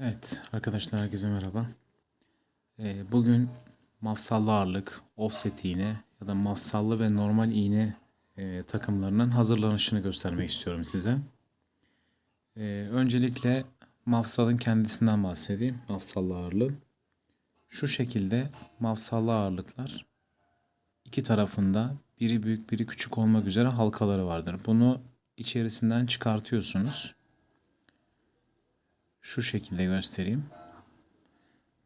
Evet arkadaşlar herkese merhaba. Ee, bugün mafsallı ağırlık, offset iğne ya da mafsallı ve normal iğne e, takımlarının hazırlanışını göstermek istiyorum size. Ee, öncelikle mafsalın kendisinden bahsedeyim. Mafsallı ağırlığın. Şu şekilde mafsallı ağırlıklar iki tarafında biri büyük biri küçük olmak üzere halkaları vardır. Bunu içerisinden çıkartıyorsunuz şu şekilde göstereyim.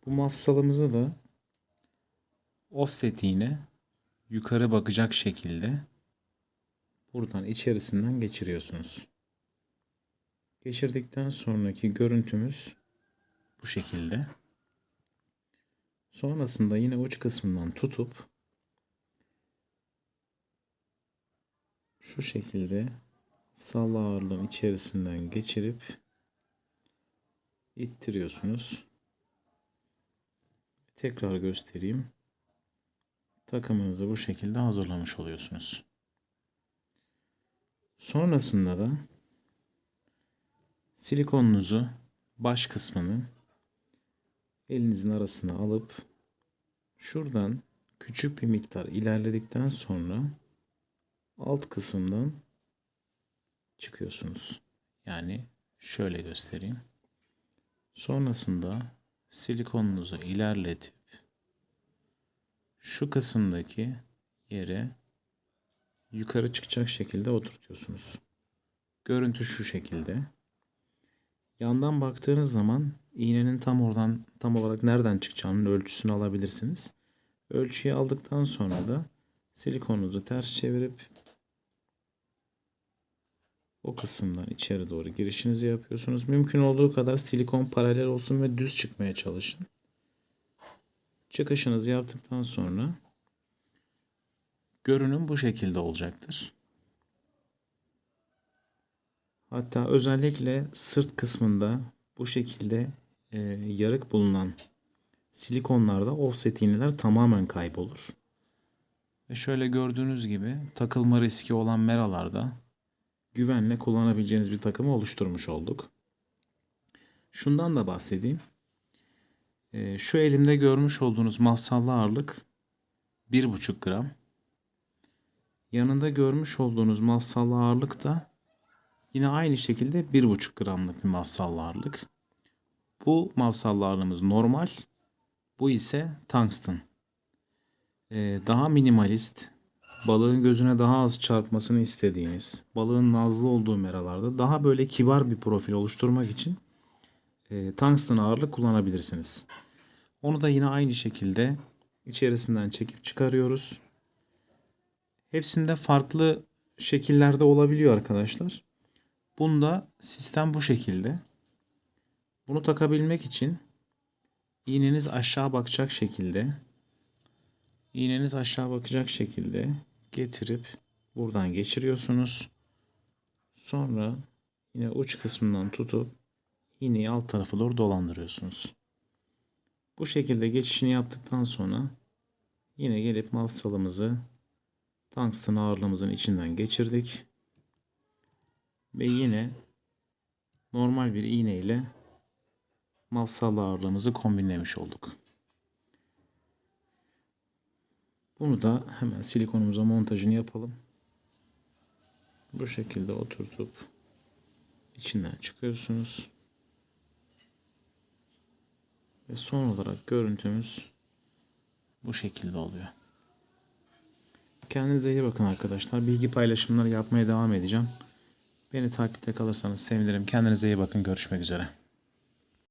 Bu mafsalımızı da offset iğne yukarı bakacak şekilde buradan içerisinden geçiriyorsunuz. Geçirdikten sonraki görüntümüz bu şekilde. Sonrasında yine uç kısmından tutup şu şekilde salla ağırlığın içerisinden geçirip ittiriyorsunuz. Tekrar göstereyim. Takımınızı bu şekilde hazırlamış oluyorsunuz. Sonrasında da silikonunuzu baş kısmını elinizin arasına alıp şuradan küçük bir miktar ilerledikten sonra alt kısımdan çıkıyorsunuz. Yani şöyle göstereyim. Sonrasında silikonunuzu ilerletip şu kısımdaki yere yukarı çıkacak şekilde oturtuyorsunuz. Görüntü şu şekilde. Yandan baktığınız zaman iğnenin tam oradan tam olarak nereden çıkacağının ölçüsünü alabilirsiniz. Ölçüyü aldıktan sonra da silikonunuzu ters çevirip o kısımdan içeri doğru girişinizi yapıyorsunuz. Mümkün olduğu kadar silikon paralel olsun ve düz çıkmaya çalışın. Çıkışınızı yaptıktan sonra görünüm bu şekilde olacaktır. Hatta özellikle sırt kısmında bu şekilde e, yarık bulunan silikonlarda offset iğneler tamamen kaybolur. Ve şöyle gördüğünüz gibi takılma riski olan meralarda güvenle kullanabileceğiniz bir takımı oluşturmuş olduk. Şundan da bahsedeyim. Ee, şu elimde görmüş olduğunuz mafsallı ağırlık 1,5 gram. Yanında görmüş olduğunuz mafsallı ağırlık da yine aynı şekilde 1,5 gramlık bir mafsallı ağırlık. Bu mafsallı ağırlığımız normal. Bu ise tungsten. Ee, daha minimalist, balığın gözüne daha az çarpmasını istediğiniz, balığın nazlı olduğu meralarda daha böyle kibar bir profil oluşturmak için e, tungsten ağırlık kullanabilirsiniz. Onu da yine aynı şekilde içerisinden çekip çıkarıyoruz. Hepsinde farklı şekillerde olabiliyor arkadaşlar. Bunda sistem bu şekilde. Bunu takabilmek için iğneniz aşağı bakacak şekilde iğneniz aşağı bakacak şekilde getirip buradan geçiriyorsunuz. Sonra yine uç kısmından tutup iğneyi alt tarafa doğru dolandırıyorsunuz. Bu şekilde geçişini yaptıktan sonra yine gelip mafsalımızı tungsten ağırlığımızın içinden geçirdik. Ve yine normal bir iğne ile mafsal ağırlığımızı kombinlemiş olduk. Bunu da hemen silikonumuza montajını yapalım. Bu şekilde oturtup içinden çıkıyorsunuz. Ve son olarak görüntümüz bu şekilde oluyor. Kendinize iyi bakın arkadaşlar. Bilgi paylaşımları yapmaya devam edeceğim. Beni takipte kalırsanız sevinirim. Kendinize iyi bakın. Görüşmek üzere.